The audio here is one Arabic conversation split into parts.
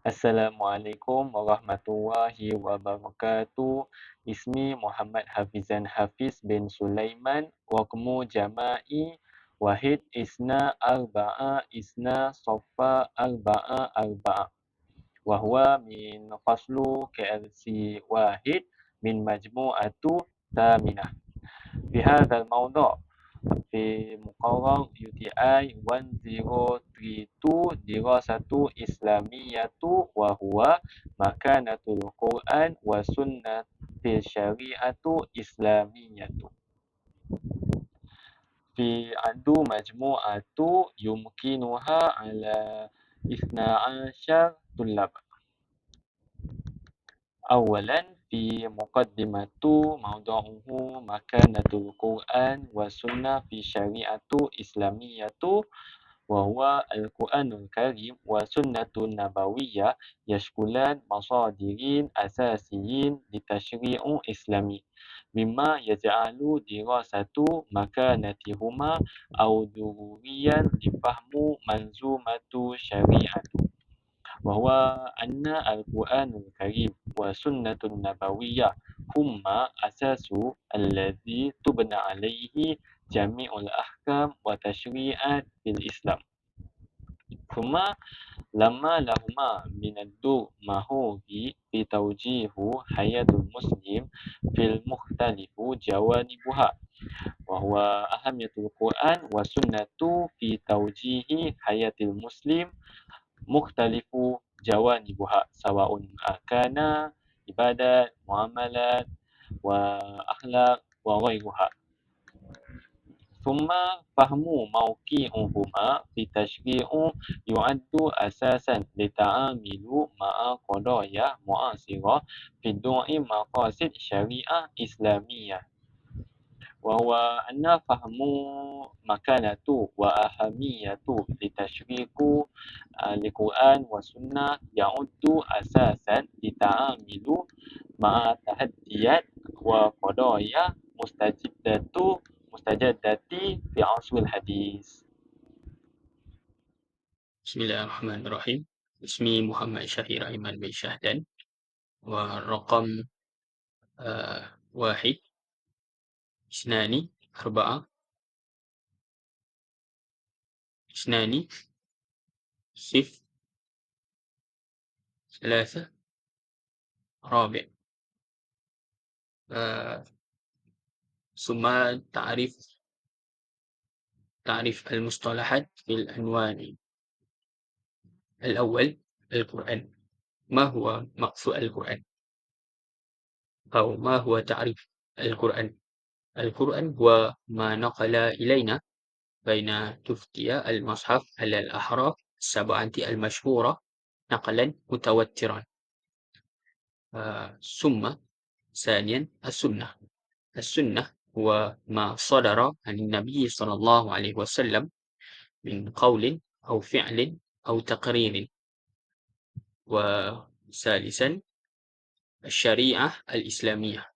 Assalamualaikum warahmatullahi wabarakatuh. Ismi Muhammad Hafizan Hafiz bin Sulaiman. Raqmu jama'i wahid isna arba'a isna sofa arba'a arba'a. Wahwa min faslu KLC wahid min majmu'atu thaminah. Fi hadzal mawdu' في مقرر UTI 1032 دراسة إسلامية وهو مكانة القرآن والسنة في الشريعة الإسلامية في عنده مجموعة يمكنها على 12 طلاب أولا في مقدمة موضوعه مكانة القرآن والسنة في الشريعة الإسلامية وهو القرآن الكريم والسنة النبوية يشكلان مصادرين أساسيين لتشريع إسلامي مما يجعل دراسة مكانتهما أو ضروريا لفهم منظومة شريعة وهو أن القرآن الكريم والسنة النبوية هما أساس الذي تبنى عليه جميع الأحكام والتشريعات في الإسلام ثم لما لهما من الدور مهوري في توجيه حياة المسلم في المختلف جوانبها وهو أهمية القرآن والسنة في توجيه حياة المسلم مختلف جوانبها سواء كان عبادات معاملات وأخلاق وغيرها ثم فهم موقعهما في التشريع يعد أساسا للتعامل مع قضايا معاصرة في ضوء مقاصد شريعة إسلامية وهو أن فهم مكانة وأهمية لتشريك القرآن والسنة يعد أساسا للتعامل مع تحديات وقضايا مستجدة مستجدة في عصر الحديث بسم الله الرحمن الرحيم اسمي محمد شهير أيمن بن شهدان ورقم آه واحد اثنان أربعة. اثنان صفر. ثلاثة. رابع. آه ثم تعريف تعريف المصطلحات في العنوان الأول القرآن. ما هو مقصود القرآن؟ أو ما هو تعريف القرآن؟ القرآن هو ما نقل إلينا بين تفتي المصحف على الأحرف السبعة المشهورة نقلا متوترا. آه، ثم ثانيا السنة. السنة هو ما صدر عن النبي صلى الله عليه وسلم من قول أو فعل أو تقرير. وثالثا الشريعة الإسلامية.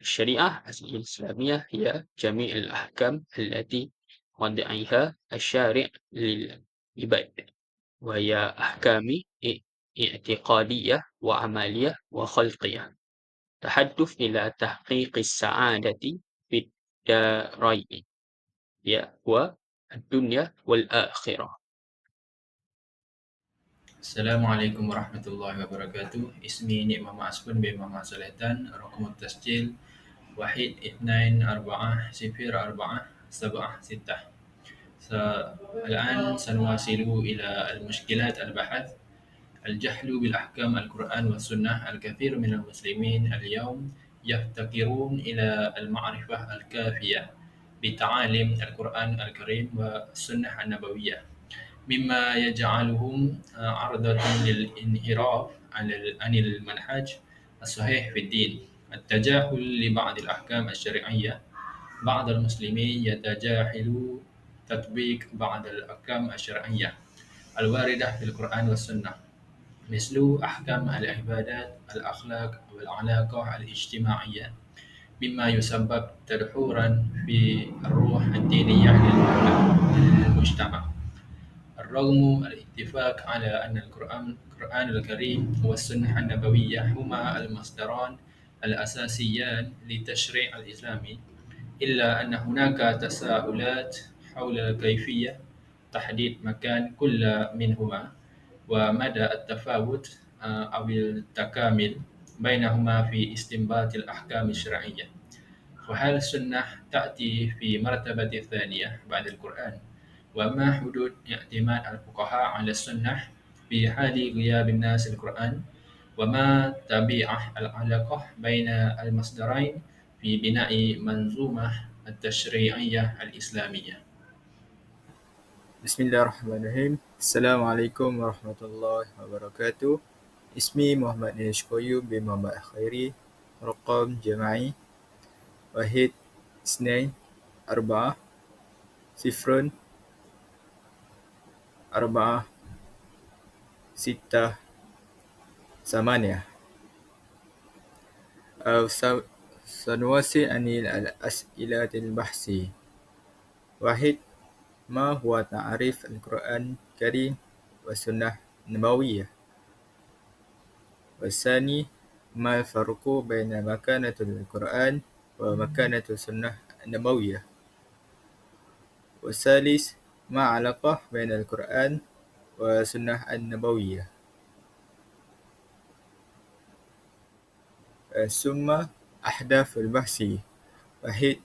الشريعة الإسلامية هي جميع الأحكام التي وضعها الشارع للعباد وهي أحكام اعتقادية وعملية وخلقية. تحدث إلى تحقيق السعادة في الدارين والدنيا والآخرة. السلام عليكم ورحمة الله وبركاته. اسمي نعمة بن محمد سليتان رقم التسجيل واحد اثنين أربعة صفر أربعة سبعة ستة. الآن سنواصل إلى المشكلات البحث الجهل بالأحكام القرآن والسنة. الكثير من المسلمين اليوم يفتقرون إلى المعرفة الكافية بتعاليم القرآن الكريم والسنة النبوية. مما يجعلهم عرضة للانحراف عن المنهج الصحيح في الدين. التجاهل لبعض الأحكام الشرعية. بعض المسلمين يتجاهل تطبيق بعض الأحكام الشرعية الواردة في القرآن والسنة مثل أحكام العبادات الأخلاق والعلاقة الاجتماعية مما يسبب تدحورا في الروح الدينية للمجتمع رغم الاتفاق على أن القرآن القرآن الكريم والسنة النبوية هما المصدران الأساسيان للتشريع الإسلامي إلا أن هناك تساؤلات حول كيفية تحديد مكان كل منهما ومدى التفاوت آه، أو التكامل بينهما في استنباط الأحكام الشرعية. فهل السنة تأتي في مرتبة ثانية بعد القرآن؟ وما حدود اعتماد الفقهاء على السنة في حال غياب الناس القرآن وما طبيعة العلاقة بين المصدرين في بناء منظومة التشريعية الإسلامية Bismillahirrahmanirrahim. Assalamualaikum warahmatullahi wabarakatuh. اسمي محمد نيش قيوم بن محمد خيري رقم جماعي واحد اثنين أربعة صفر أربعة ستة ثمانية أو س- سنواصل عن الأسئلة البحثية واحد ما هو تعريف القرآن الكريم والسنة النبوية والثاني ما الفرق بين مكانة القرآن ومكانة السنة النبوية والثالث ما علاقة بين القرآن والسنة النبوية ثم أهداف البحث واحد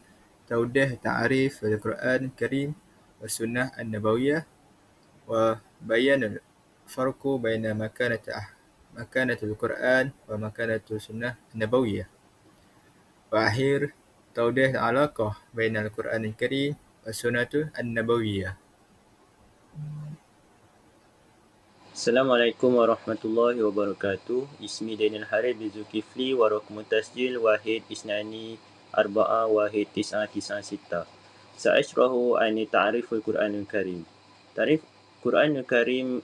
توضيح تعريف القرآن الكريم والسنة النبوية وبيان الفرق بين مكانة مكانة القرآن ومكانة السنة النبوية وأخير توضيح العلاقة بين القرآن الكريم والسنة النبوية السلام عليكم ورحمة الله وبركاته اسمي دين الحارث بن زوكيفلي ورقم التسجيل واحد اثنان أربعة واحد تسعة تسعة ستة سأشرح عن تعريف القرآن الكريم تعريف القرآن الكريم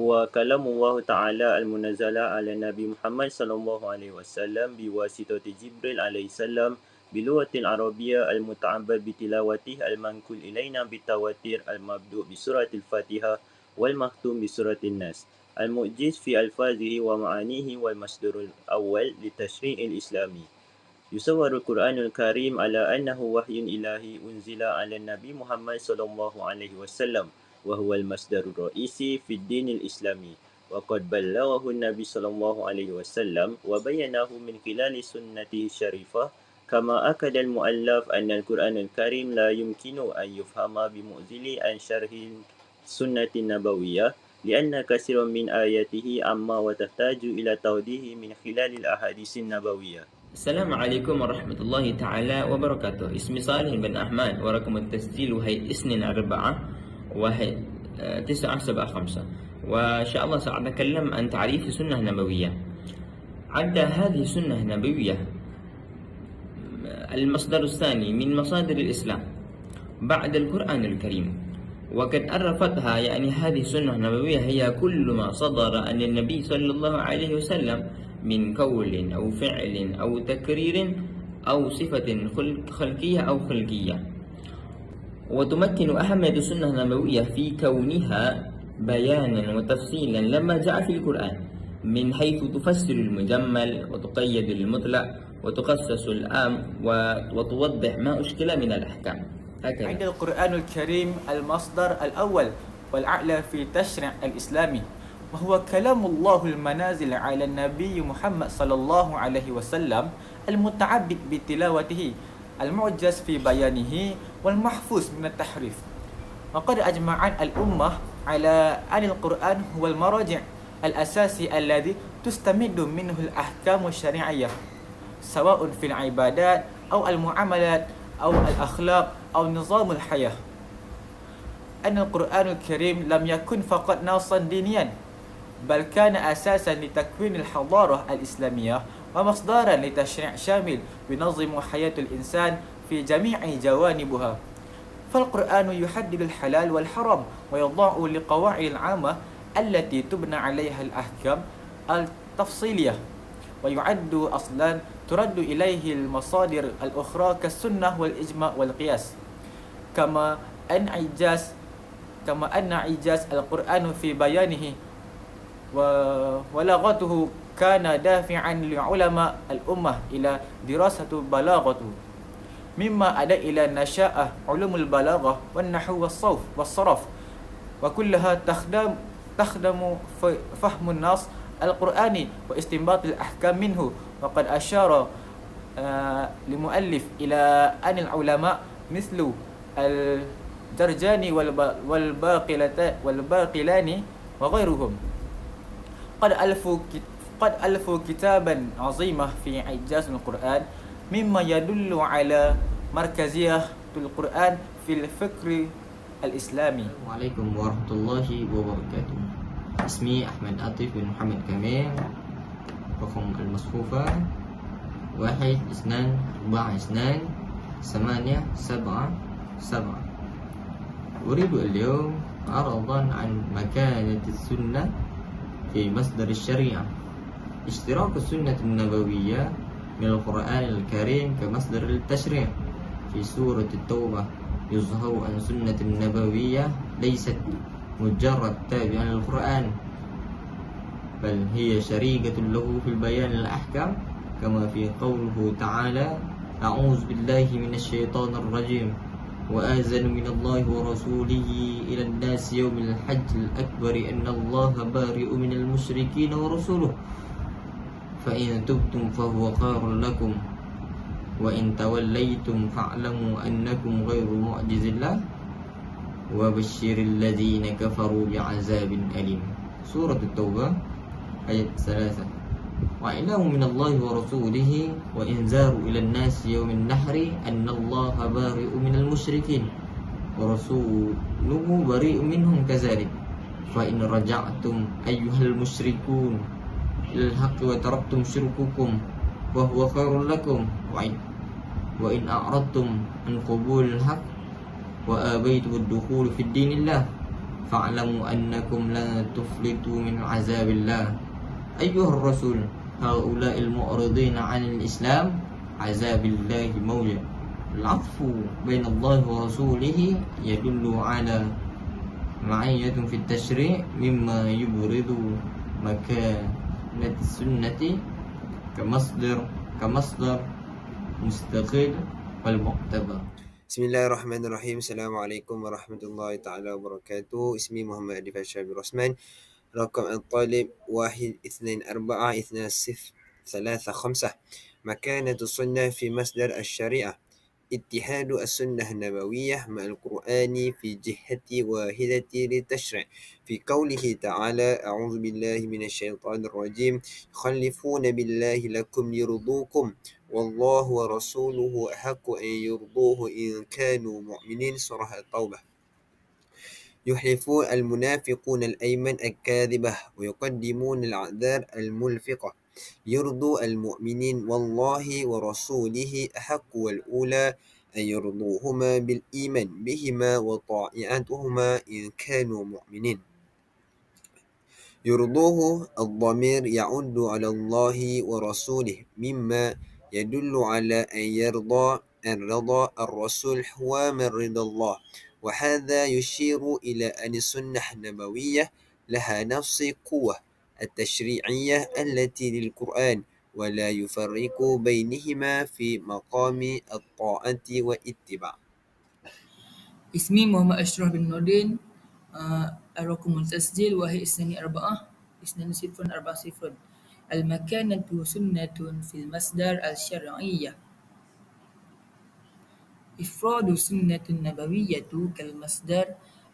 هو كلام الله تعالى المنزل على النبي محمد صلى الله عليه وسلم بواسطة جبريل عليه السلام بلغة العربية المتعبد بتلاوته المنقول إلينا بالتواتير المبدوء بسورة الفاتحة والمختوم بسورة الناس. المعجز في ألفاظه ومعانيه والمصدر الأول للتشريع الإسلامي. يصور القرآن الكريم على أنه وحي إلهي أنزل على النبي محمد صلى الله عليه وسلم وهو المصدر الرئيسي في الدين الإسلامي. وقد بلغه النبي صلى الله عليه وسلم وبينه من خلال سنته الشريفة كما أكد المؤلف أن القرآن الكريم لا يمكن أن يفهم بمؤزل عن شرح السنة النبوية لأن كثيرا من آياته أما وتحتاج إلى توضيح من خلال الأحاديث النبوية. السلام عليكم ورحمة الله تعالى وبركاته. اسمي صالح بن أحمد ورقم التسجيل وهي اثنين أربعة وهي آه، تسعة سبعة خمسة. وإن شاء الله سأتكلم عن تعريف السنة النبوية عد هذه السنة النبوية المصدر الثاني من مصادر الإسلام بعد القرآن الكريم. وقد عرفتها يعني هذه السنة النبوية هي كل ما صدر عن النبي صلى الله عليه وسلم من قول أو فعل أو تكرير أو صفة خلق- خلقية أو خلقية. وتمكن أهمية السنة النبوية في كونها بيانا وتفصيلا لما جاء في القرآن من حيث تفسر المجمل وتقيد المطلق وتخصص العام و- وتوضح ما أشكل من الأحكام. هكذا عند القرآن الكريم المصدر الأول والأعلى في التشريع الإسلامي وهو كلام الله المنازل على النبي محمد صلى الله عليه وسلم المتعبد بتلاوته المعجز في بيانه والمحفوظ من التحريف. وقد أجمعت الأمة على أن القرآن هو المراجع الأساسي الذي تستمد منه الأحكام الشرعية سواء في العبادات أو المعاملات أو الأخلاق أو نظام الحياة. أن القرآن الكريم لم يكن فقط نصا دينيا بل كان أساسا لتكوين الحضارة الإسلامية ومصدرا لتشريع شامل ينظم حياة الإنسان في جميع جوانبها. فالقرآن يحدد الحلال والحرام ويضع لقواعد العامة التي تبنى عليها الأحكام التفصيلية ويعد أصلا ترد إليه المصادر الأخرى كالسنة والإجماع والقياس كما أن إعجاز كما أن إعجاز القرآن في بيانه ولغته كان دافعا لعلماء الأمة إلى دراسة بلاغته مما أدى إلى نشاء علوم البلاغة والنحو والصوف والصرف وكلها تخدم تخدم فهم النص القرآني واستنباط الأحكام منه وقد أشار لمؤلف إلى أن العلماء مثل الجرجاني والباقلاني وغيرهم. قد ألفوا قد ألفوا كتابا عظيما في إعجاز القرآن مما يدل على مركزية القرآن في الفكر الإسلامي. Assalamualaikum warahmatullahi wabarakatuh اسمي أحمد عاطف بن محمد كمال رقم المصفوفة واحد اثنان أربعة اثنان ثمانية سبعة سبعة. أريد اليوم عرضا عن مكانة السنة في مصدر الشريعة. اشتراك السنة النبوية من القرآن الكريم كمصدر للتشريع. في سورة التوبة يظهر أن السنة النبوية ليست مجرد تابعة للقرآن بل هي شريكة له في البيان الأحكام كما في قوله تعالى أعوذ بالله من الشيطان الرجيم وآذن من الله ورسوله إلى الناس يوم الحج الأكبر أن الله بارئ من المشركين ورسوله فإن تبتم فهو خير لكم وإن توليتم فاعلموا أنكم غير معجز الله. وبشر الذين كفروا بعذاب أليم. سورة التوبة آية ثلاثة. وإعلام من الله ورسوله وإنذار إلى الناس يوم النحر أن الله بارئ من المشركين ورسوله بريء منهم كذلك. فإن رجعتم أيها المشركون إلى الحق وتركتم شرككم وهو خير لكم. وإن, وإن أعرضتم عن قبول الحق وآبيتم الدخول في الدين الله. فاعلموا أنكم لن تفلتوا من عذاب الله. أيها الرسول هؤلاء المعرضين عن الإسلام عذاب الله موجب العطف بين الله ورسوله يدل على معية في التشريع مما يبرز مكانة السنة كمصدر كمصدر مستقل والمعتبر. بسم الله الرحمن الرحيم السلام عليكم ورحمة الله تعالى وبركاته اسمي محمد أديف الشعبي الرسمان رقم الطالب واحد اثنين أربعة اثنين صفر ثلاثة خمسة مكانة السنة في مصدر الشريعة اتحاد السنة النبوية مع القرآن في جهة واحدة للتشريع. في قوله تعالى أعوذ بالله من الشيطان الرجيم. يخلفون بالله لكم ليرضوكم. والله ورسوله أحق أن يرضوه إن كانوا مؤمنين. سورة التوبة. يحلفون المنافقون الأيمن الكاذبة ويقدمون الأعذار الملفقة. يرضوا المؤمنين والله ورسوله أحق والأولى أن يرضوهما بالإيمان بهما وطاعتهما إن كانوا مؤمنين. يرضوه الضمير يعد على الله ورسوله مما يدل على أن يرضى أن رضى الرسول هو من رضا الله وهذا يشير إلى أن السنة النبوية لها نفس قوة التشريعية التي للقرآن ولا يفرق بينهما في مقام الطاعة والاتباع اسمي محمد أشرف بن نوردين الرقم التسجيل وهي اثنان أربعة اثنان صفر أربعة صفر. المكانة سنة في المصدر الشرعية. إفراد السنة النبوية كالمصدر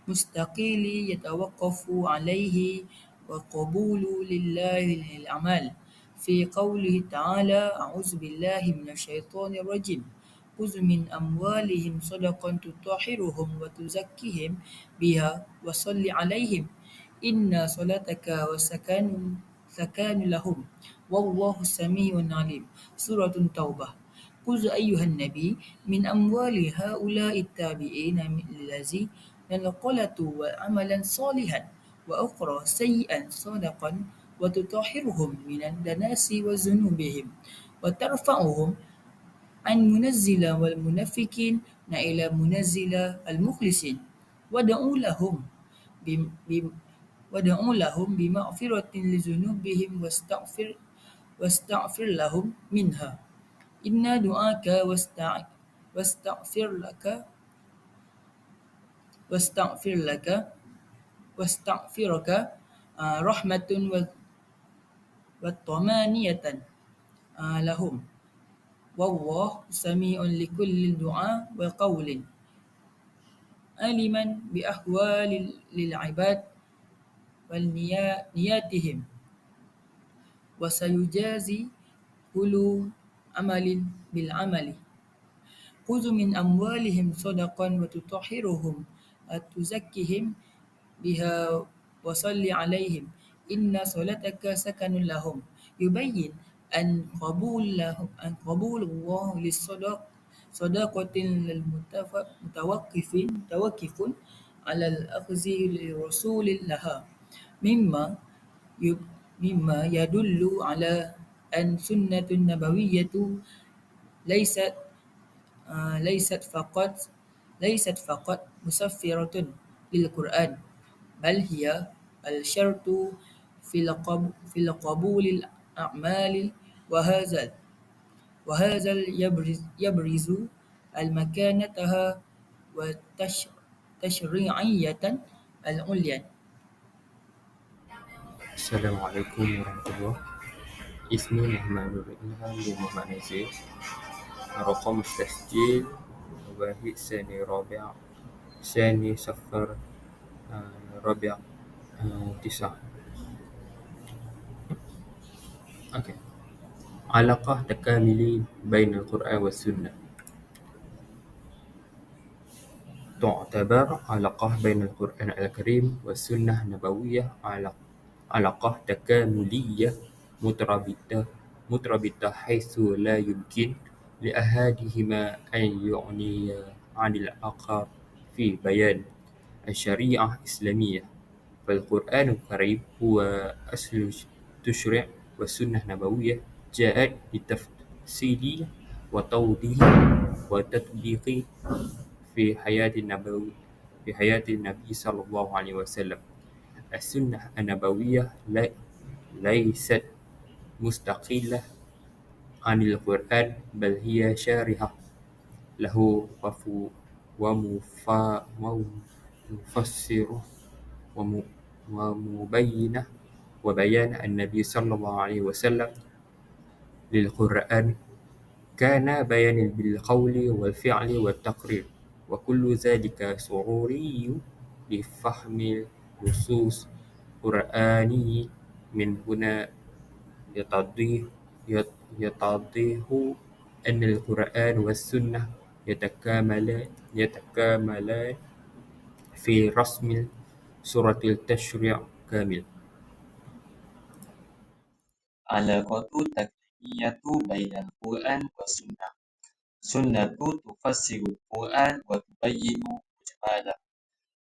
مستقيل يتوقف عليه وقبول لله للأعمال في قوله تعالى أعوذ بالله من الشيطان الرجيم. خذ من أموالهم صدقا تطهرهم وتزكيهم بها وصل عليهم. إن صلاتك وسكن سكان لهم. والله سميع عليم. سورة التوبة. خذ أيها النبي من أموال هؤلاء التابعين الذي نقلت وعملا صالحا. وأخرى سيئا صدقا وتطهرهم من الدناس وذنوبهم وترفعهم عن منزل والمنافقين إلى منزل المخلصين. ودعوا لهم وادع لهم بمغفرة لذنوبهم واستغفر واستغفر لهم منها. إن دعاك واستغفر لك واستغفر لك واستغفرك آه، رحمة وطمانية آه، لهم. والله سميع لكل دعاء وقول. علما بأحوال للعباد ونياتهم وسيجازي كل عمل بالعمل. خذ من أموالهم صدقا وتطهرهم. وتزكيهم بها وصل عليهم إن صلاتك سكن لهم. يبين أن قبول لهم أن قبول الله للصدق صداقة للمتوقف متوقف على الأخذ لرسول لها. مما مما يدل على أن سنة النبوية ليست آه، ليست فقط ليست فقط مسفرة للقرآن. بل هي الشرط في القبول الأعمال وهذا وهذا يبرز المكانتها والتشريعية العليا. السلام عليكم ورحمة الله. اسمي محمد إلهام بن محمد رقم التسجيل واحد ثاني رابع. ثاني صفر آه، رابع آه، تسعة أوكي. علاقة تكاملي بين القرآن والسنة. تعتبر علاقة بين القرآن الكريم والسنة النبوية علاقة تكاملية مترابطة مترابطة حيث لا يمكن لأحدهما أن يغني عن الآخر في بيان. الشريعة الإسلامية فالقرآن الكريم هو أصل التشريع والسنة النبوية جاءت لتفصيل وتوضيح وتطبيق في حياة النبي في حياة النبي صلى الله عليه وسلم. السنة النبوية لي- ليست مستقلة عن القرآن بل هي شارحة له وف- ومفا- ومفسرة وم- ومبينة وبيان النبي صلى الله عليه وسلم للقرآن كان بيانا بالقول والفعل والتقرير وكل ذلك ضروري لفهم النصوص القرآنية من هنا يتضح يتضح أن القرآن والسنة يتكاملان يتكاملان في رسم سورة التشريع كامل. علاقة تكمية بين القرآن والسنة. سنة تفسر القرآن وتبين مجمله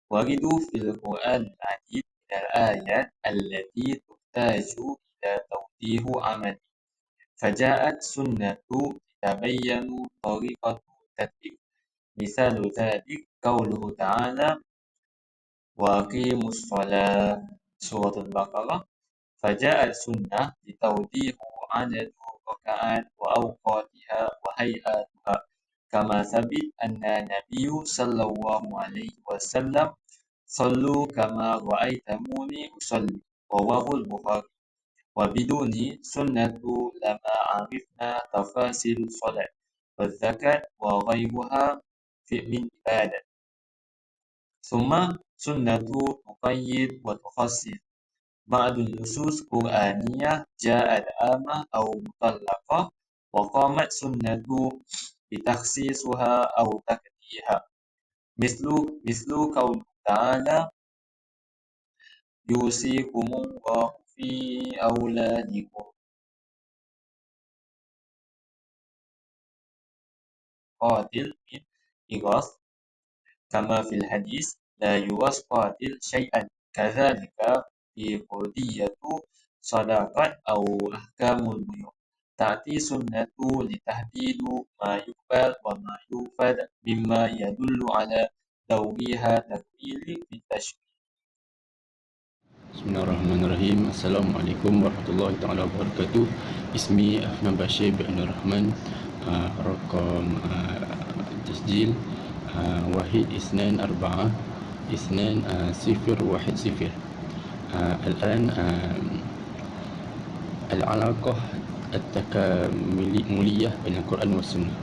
ورد في القرآن العديد من الآيات التي تحتاج إلى توضيح عملي. فجاءت سنة تتبين طريقة التطبيق مثال ذلك قوله تعالى وأقيموا الصلاة. سورة البقرة. فجاءت سنة لتوضيح عدد الركعات وأوقاتها وهيئاتها. كما ثبت أن النبي صلى الله عليه وسلم صلوا كما رأيتموني أصلي رواه البخاري. وبدون سنة لما عرفنا تفاصيل الصلاة والزكاة وغيرها في- من عبادة. ثم سنة تقيد وتخصص بعض النصوص القرآنية جاءت عامة أو مطلقة وقامت سنة بتخصيصها أو تقييدها مثل مثل قوله تعالى يوصيكم الله في أولادكم قاتل من إغاث كما في الحديث لا يورث قاتل شيئا كذلك في قضية صداقة أو أحكام البيوع تأتي سنة لتحديد ما يقبل وما يرفض مما يدل على دورها تكميل في التشريع Bismillahirrahmanirrahim. Assalamualaikum warahmatullahi taala wabarakatuh. Ismi Afnan Bashir bin Abdul Rahman. Uh, rakam uh, tasjil uh, wahid isnan arba'ah isnan uh, sifir wahid sifir. Uh, الآن العلاقة التكاملية بين القرآن والسنة.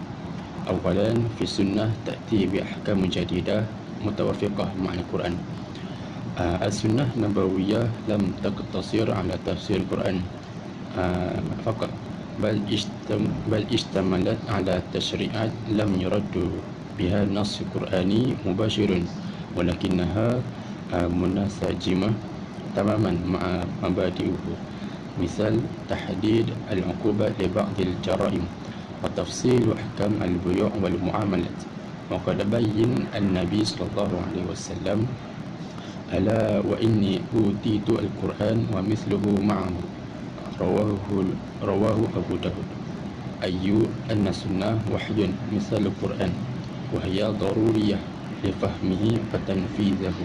أولا في السنة تأتي بأحكام جديدة متوافقة مع القرآن. آه، السنة النبوية لم تقتصر على تفسير القرآن آه، فقط بل بل اشتملت على تشريعات لم يرد بها نص قرآني مباشر ولكنها منسجمة تماما مع مبادئه مثال تحديد العقوبة لبعض الجرائم وتفصيل أحكام البيوع والمعاملات وقد بين النبي صلى الله عليه وسلم ألا وإني أوتيت القرآن ومثله معه رواه رواه أبو داود أي أن السنة وحي مثل القرآن وهي ضرورية لفهمه وتنفيذه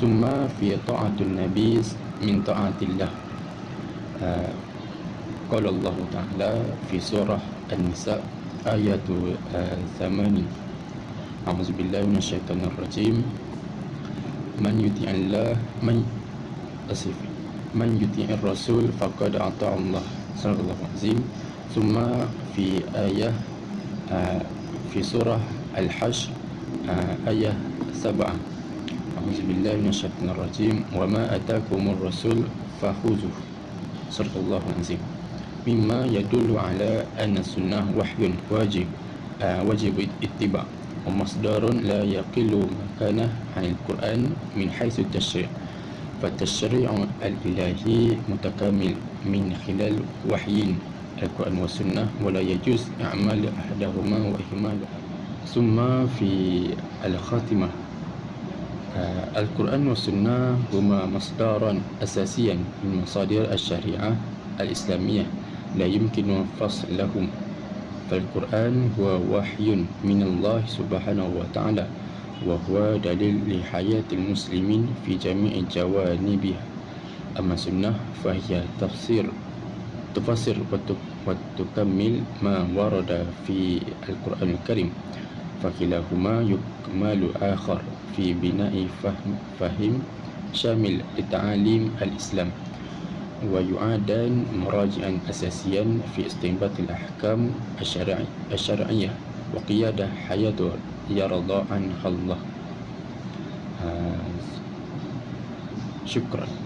ثم في طاعة النبي من طاعة الله. آه قال الله تعالى في سورة النساء آية آه ثمانين أعوذ بالله من الشيطان الرجيم. من يطيع الله من أسف من يطيع الرسول فقد أطاع الله. صلى الله عليه ثم في آية آه، في سورة الحج آه، آية سبعة. أعوذ بالله من الشيطان الرجيم. وما أتاكم الرسول فخذوه. صلى الله وسلم مما يدل على أن السنة وحي واجب آه، واجب اتباع. ومصدر لا يقل مكانه عن القرآن من حيث التشريع. فالتشريع الإلهي متكامل من خلال وحيين القرآن والسنة ولا يجوز إعمال أحدهما وإهمال ثم في الخاتمة. آه، القرآن والسنة هما مصدرا أساسيا من مصادر الشريعة الإسلامية لا يمكن فصلهم فالقرآن هو وحي من الله سبحانه وتعالى وهو دليل لحياة المسلمين في جميع جوانبها. أما السنة فهي تفسير تفسر وتكمل ما ورد في القرآن الكريم. فكلاهما يكمل آخر في بناء فهم, فهم شامل لتعاليم الإسلام ويعادان مراجعا أساسيا في استنباط الأحكام الشرعي الشرعية وقيادة حياة يرضى عنها الله. شكرا.